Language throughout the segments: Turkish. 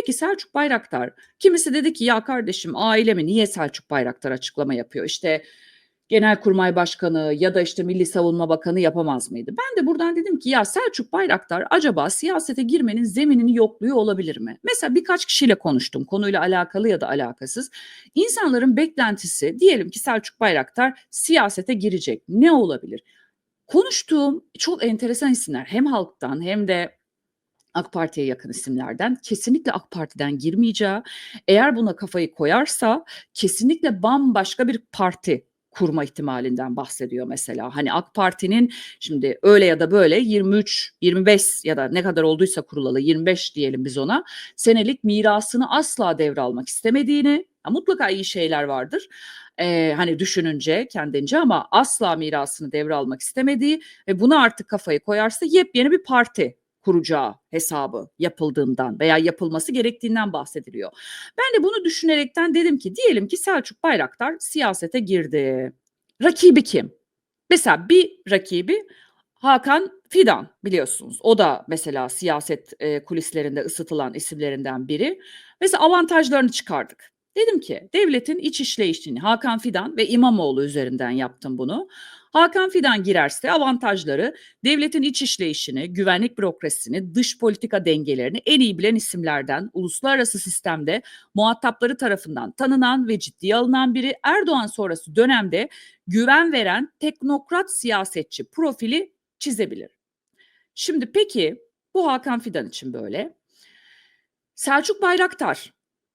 Peki Selçuk Bayraktar, kimisi dedi ki ya kardeşim ailemi niye Selçuk Bayraktar açıklama yapıyor? İşte Genelkurmay Başkanı ya da işte Milli Savunma Bakanı yapamaz mıydı? Ben de buradan dedim ki ya Selçuk Bayraktar acaba siyasete girmenin zeminini yokluyor olabilir mi? Mesela birkaç kişiyle konuştum konuyla alakalı ya da alakasız. İnsanların beklentisi diyelim ki Selçuk Bayraktar siyasete girecek. Ne olabilir? Konuştuğum çok enteresan isimler hem halktan hem de AK Parti'ye yakın isimlerden kesinlikle AK Parti'den girmeyeceği, eğer buna kafayı koyarsa kesinlikle bambaşka bir parti kurma ihtimalinden bahsediyor mesela. Hani AK Parti'nin şimdi öyle ya da böyle 23, 25 ya da ne kadar olduysa kurulalı 25 diyelim biz ona senelik mirasını asla devralmak istemediğini mutlaka iyi şeyler vardır. Ee, hani düşününce kendince ama asla mirasını devralmak istemediği ve buna artık kafayı koyarsa yepyeni bir parti kuracağı hesabı yapıldığından veya yapılması gerektiğinden bahsediliyor. Ben de bunu düşünerekten dedim ki diyelim ki Selçuk Bayraktar siyasete girdi. Rakibi kim? Mesela bir rakibi Hakan Fidan biliyorsunuz. O da mesela siyaset e, kulislerinde ısıtılan isimlerinden biri. Mesela avantajlarını çıkardık. Dedim ki devletin iç işleyişini Hakan Fidan ve İmamoğlu üzerinden yaptım bunu. Hakan Fidan girerse avantajları devletin iç işleyişini, güvenlik bürokrasisini, dış politika dengelerini en iyi bilen isimlerden uluslararası sistemde muhatapları tarafından tanınan ve ciddiye alınan biri Erdoğan sonrası dönemde güven veren teknokrat siyasetçi profili çizebilir. Şimdi peki bu Hakan Fidan için böyle. Selçuk Bayraktar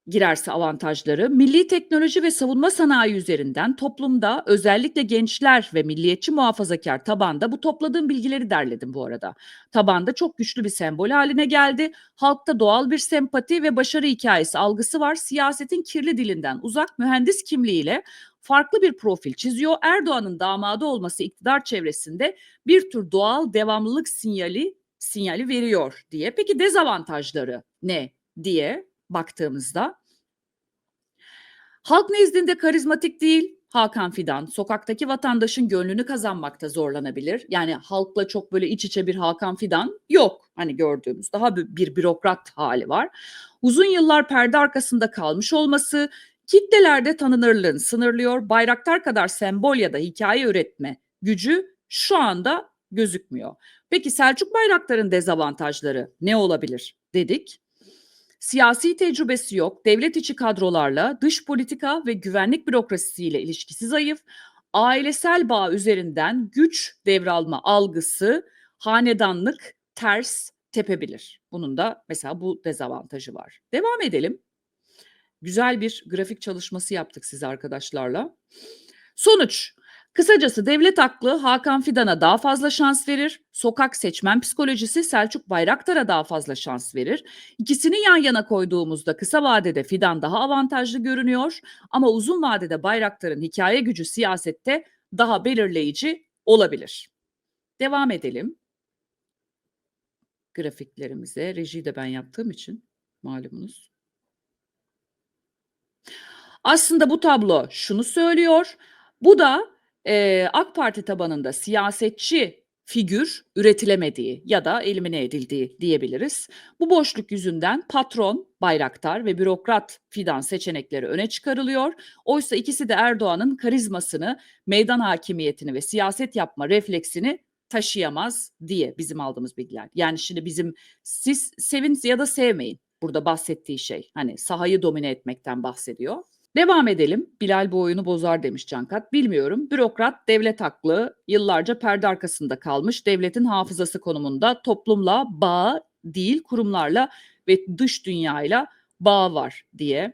girerse avantajları milli teknoloji ve savunma sanayi üzerinden toplumda özellikle gençler ve milliyetçi muhafazakar tabanda bu topladığım bilgileri derledim bu arada. Tabanda çok güçlü bir sembol haline geldi. Halkta doğal bir sempati ve başarı hikayesi algısı var. Siyasetin kirli dilinden uzak mühendis kimliğiyle farklı bir profil çiziyor. Erdoğan'ın damadı olması iktidar çevresinde bir tür doğal devamlılık sinyali sinyali veriyor diye. Peki dezavantajları ne diye baktığımızda halk nezdinde karizmatik değil Hakan Fidan sokaktaki vatandaşın gönlünü kazanmakta zorlanabilir. Yani halkla çok böyle iç içe bir Hakan Fidan yok. Hani gördüğümüz daha bir bürokrat hali var. Uzun yıllar perde arkasında kalmış olması kitlelerde tanınırlığını sınırlıyor. Bayraktar kadar sembol ya da hikaye üretme gücü şu anda gözükmüyor. Peki Selçuk Bayraktar'ın dezavantajları ne olabilir dedik. Siyasi tecrübesi yok, devlet içi kadrolarla, dış politika ve güvenlik bürokrasisiyle ilişkisi zayıf, ailesel bağ üzerinden güç devralma algısı, hanedanlık ters tepebilir. Bunun da mesela bu dezavantajı var. Devam edelim. Güzel bir grafik çalışması yaptık siz arkadaşlarla. Sonuç Kısacası devlet aklı Hakan Fidan'a daha fazla şans verir. Sokak seçmen psikolojisi Selçuk Bayraktar'a daha fazla şans verir. İkisini yan yana koyduğumuzda kısa vadede Fidan daha avantajlı görünüyor ama uzun vadede Bayraktar'ın hikaye gücü siyasette daha belirleyici olabilir. Devam edelim. Grafiklerimize rejiyi de ben yaptığım için malumunuz. Aslında bu tablo şunu söylüyor. Bu da Eee, AK Parti tabanında siyasetçi figür üretilemediği ya da elimine edildiği diyebiliriz. Bu boşluk yüzünden patron Bayraktar ve bürokrat Fidan seçenekleri öne çıkarılıyor. Oysa ikisi de Erdoğan'ın karizmasını, meydan hakimiyetini ve siyaset yapma refleksini taşıyamaz diye bizim aldığımız bilgiler. Yani şimdi bizim siz sevin ya da sevmeyin burada bahsettiği şey. Hani sahayı domine etmekten bahsediyor. Devam edelim. Bilal bu oyunu bozar demiş Cankat. Bilmiyorum. Bürokrat, devlet haklı, yıllarca perde arkasında kalmış, devletin hafızası konumunda toplumla bağ değil, kurumlarla ve dış dünyayla bağ var diye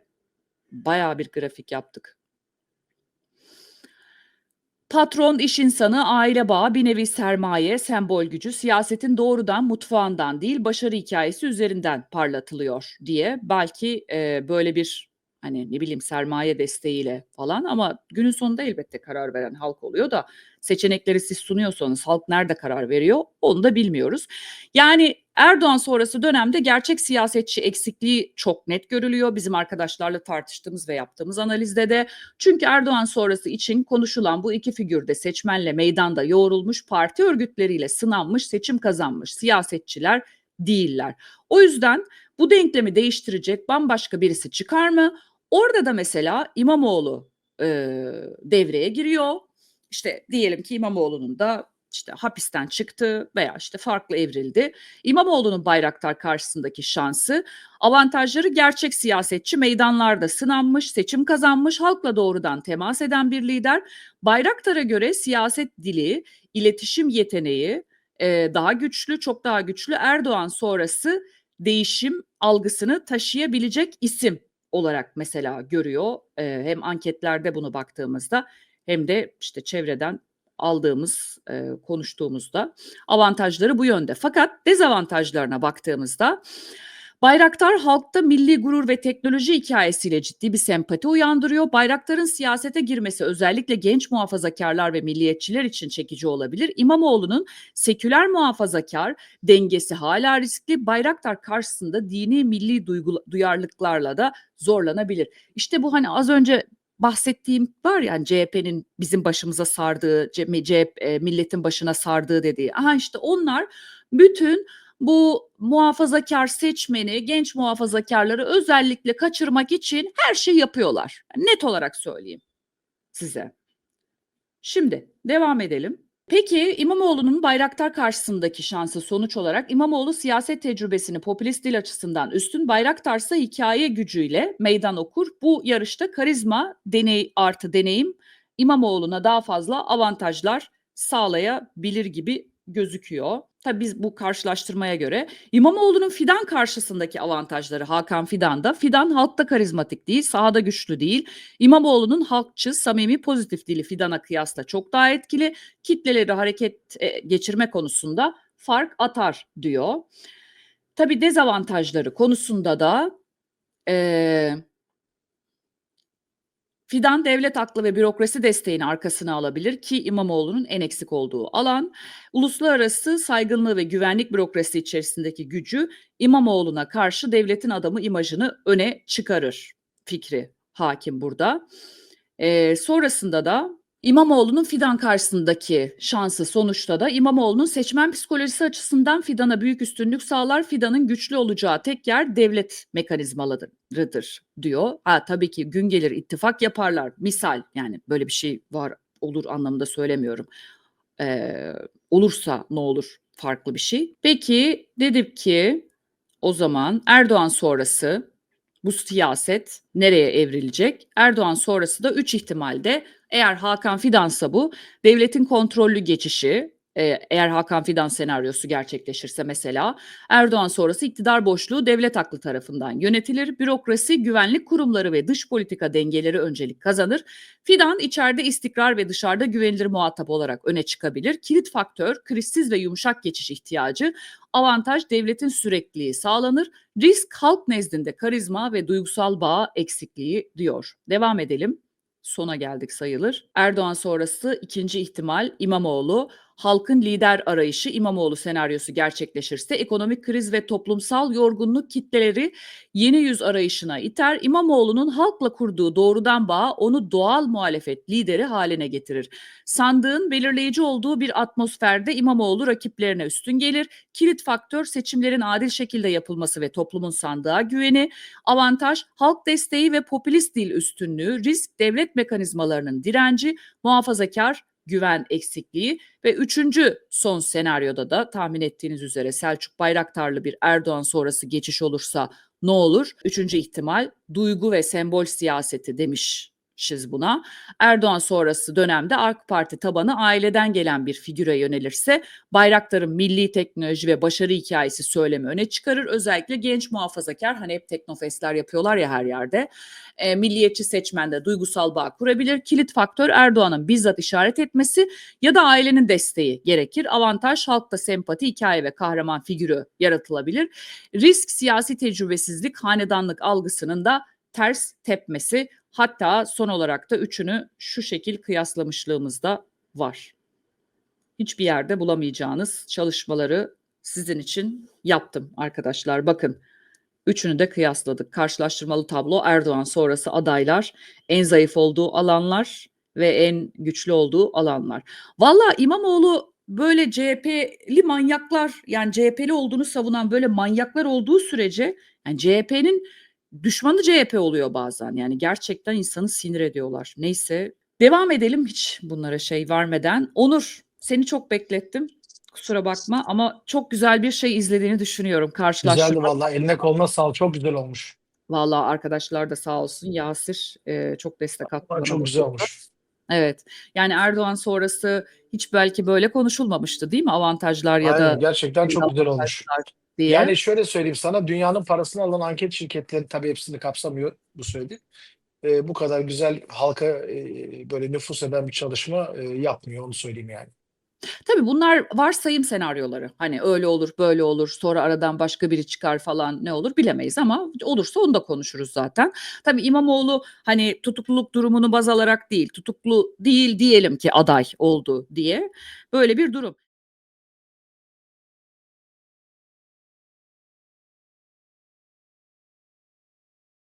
bayağı bir grafik yaptık. Patron, iş insanı, aile bağı, bir nevi sermaye, sembol gücü, siyasetin doğrudan mutfağından değil, başarı hikayesi üzerinden parlatılıyor diye belki e, böyle bir Hani ne bileyim sermaye desteğiyle falan ama günün sonunda elbette karar veren halk oluyor da seçenekleri siz sunuyorsanız halk nerede karar veriyor onu da bilmiyoruz. Yani Erdoğan sonrası dönemde gerçek siyasetçi eksikliği çok net görülüyor bizim arkadaşlarla tartıştığımız ve yaptığımız analizde de. Çünkü Erdoğan sonrası için konuşulan bu iki figürde seçmenle meydanda yoğrulmuş parti örgütleriyle sınanmış seçim kazanmış siyasetçiler değiller. O yüzden bu denklemi değiştirecek bambaşka birisi çıkar mı? Orada da mesela İmamoğlu e, devreye giriyor. İşte diyelim ki İmamoğlu'nun da işte hapisten çıktı veya işte farklı evrildi. İmamoğlu'nun Bayraktar karşısındaki şansı, avantajları gerçek siyasetçi meydanlarda sınanmış, seçim kazanmış, halkla doğrudan temas eden bir lider. Bayraktar'a göre siyaset dili, iletişim yeteneği e, daha güçlü, çok daha güçlü. Erdoğan sonrası değişim algısını taşıyabilecek isim olarak mesela görüyor. E, hem anketlerde bunu baktığımızda hem de işte çevreden aldığımız, e, konuştuğumuzda avantajları bu yönde. Fakat dezavantajlarına baktığımızda Bayraktar halkta milli gurur ve teknoloji hikayesiyle ciddi bir sempati uyandırıyor. Bayraktar'ın siyasete girmesi özellikle genç muhafazakarlar ve milliyetçiler için çekici olabilir. İmamoğlu'nun seküler muhafazakar dengesi hala riskli. Bayraktar karşısında dini milli duyarlılıklarla da zorlanabilir. İşte bu hani az önce bahsettiğim var ya hani CHP'nin bizim başımıza sardığı, CHP e, milletin başına sardığı dediği. Aha işte onlar bütün bu muhafazakar seçmeni, genç muhafazakarları özellikle kaçırmak için her şey yapıyorlar. Net olarak söyleyeyim size. Şimdi devam edelim. Peki İmamoğlu'nun Bayraktar karşısındaki şansı sonuç olarak İmamoğlu siyaset tecrübesini popülist dil açısından üstün, Bayraktar ise hikaye gücüyle meydan okur. Bu yarışta karizma, deney artı deneyim İmamoğlu'na daha fazla avantajlar sağlayabilir gibi gözüküyor. Tabii biz bu karşılaştırmaya göre İmamoğlu'nun Fidan karşısındaki avantajları Hakan Fidan'da. Fidan halkta karizmatik değil, sahada güçlü değil. İmamoğlu'nun halkçı, samimi, pozitif dili Fidan'a kıyasla çok daha etkili. Kitleleri hareket e, geçirme konusunda fark atar diyor. Tabii dezavantajları konusunda da e, Fidan devlet aklı ve bürokrasi desteğini arkasına alabilir ki İmamoğlu'nun en eksik olduğu alan. Uluslararası saygınlığı ve güvenlik bürokrasi içerisindeki gücü İmamoğlu'na karşı devletin adamı imajını öne çıkarır fikri hakim burada. Ee, sonrasında da İmamoğlu'nun Fidan karşısındaki şansı sonuçta da İmamoğlu'nun seçmen psikolojisi açısından Fidan'a büyük üstünlük sağlar. Fidan'ın güçlü olacağı tek yer devlet mekanizmalarıdır diyor. Ha tabii ki gün gelir ittifak yaparlar. Misal yani böyle bir şey var olur anlamında söylemiyorum. Ee, olursa ne olur farklı bir şey. Peki dedim ki o zaman Erdoğan sonrası bu siyaset nereye evrilecek? Erdoğan sonrası da üç ihtimalde eğer Hakan Fidan'sa bu devletin kontrollü geçişi eğer Hakan Fidan senaryosu gerçekleşirse mesela Erdoğan sonrası iktidar boşluğu devlet aklı tarafından yönetilir. Bürokrasi, güvenlik kurumları ve dış politika dengeleri öncelik kazanır. Fidan içeride istikrar ve dışarıda güvenilir muhatap olarak öne çıkabilir. Kilit faktör krizsiz ve yumuşak geçiş ihtiyacı. Avantaj devletin sürekliliği sağlanır. Risk halk nezdinde karizma ve duygusal bağ eksikliği diyor. Devam edelim sona geldik sayılır. Erdoğan sonrası ikinci ihtimal İmamoğlu halkın lider arayışı İmamoğlu senaryosu gerçekleşirse ekonomik kriz ve toplumsal yorgunluk kitleleri yeni yüz arayışına iter. İmamoğlu'nun halkla kurduğu doğrudan bağ onu doğal muhalefet lideri haline getirir. Sandığın belirleyici olduğu bir atmosferde İmamoğlu rakiplerine üstün gelir. Kilit faktör seçimlerin adil şekilde yapılması ve toplumun sandığa güveni. Avantaj halk desteği ve popülist dil üstünlüğü, risk devlet mekanizmalarının direnci, muhafazakar güven eksikliği ve üçüncü son senaryoda da tahmin ettiğiniz üzere Selçuk Bayraktarlı bir Erdoğan sonrası geçiş olursa ne olur? Üçüncü ihtimal duygu ve sembol siyaseti demiş şiz buna. Erdoğan sonrası dönemde AK Parti tabanı aileden gelen bir figüre yönelirse Bayraktar'ın milli teknoloji ve başarı hikayesi söylemi öne çıkarır. Özellikle genç muhafazakar hani hep teknofestler yapıyorlar ya her yerde. E, milliyetçi seçmende duygusal bağ kurabilir. Kilit faktör Erdoğan'ın bizzat işaret etmesi ya da ailenin desteği gerekir. Avantaj halkta sempati, hikaye ve kahraman figürü yaratılabilir. Risk siyasi tecrübesizlik, hanedanlık algısının da ters tepmesi Hatta son olarak da üçünü şu şekil kıyaslamışlığımız da var. Hiçbir yerde bulamayacağınız çalışmaları sizin için yaptım arkadaşlar. Bakın üçünü de kıyasladık. Karşılaştırmalı tablo Erdoğan sonrası adaylar, en zayıf olduğu alanlar ve en güçlü olduğu alanlar. Valla İmamoğlu böyle CHP'li manyaklar, yani CHP'li olduğunu savunan böyle manyaklar olduğu sürece, yani CHP'nin düşmanı CHP oluyor bazen. Yani gerçekten insanı sinir ediyorlar. Neyse, devam edelim hiç bunlara şey vermeden. Onur, seni çok beklettim. Kusura bakma ama çok güzel bir şey izlediğini düşünüyorum Güzeldi karşılaştırma vallahi. Eline koluna sağlık. Çok güzel olmuş. Valla arkadaşlar da sağ olsun Yasir eee, çok destek attı çok bu güzel olmuş. Evet. Yani Erdoğan sonrası hiç belki böyle konuşulmamıştı değil mi? Avantajlar ya Aynen da gerçekten çok güzel olmuş. Diye. Yani şöyle söyleyeyim sana dünyanın parasını alan anket şirketleri tabii hepsini kapsamıyor bu söylediğim. Eee, bu kadar güzel halka eee, böyle nüfuz eden bir çalışma eee, yapmıyor onu söyleyeyim yani. Tabii bunlar varsayım senaryoları. Hani öyle olur, böyle olur, sonra aradan başka biri çıkar falan ne olur bilemeyiz ama olursa onu da konuşuruz zaten. Tabii İmamoğlu hani tutukluluk durumunu baz alarak değil, tutuklu değil diyelim ki aday oldu diye böyle bir durum.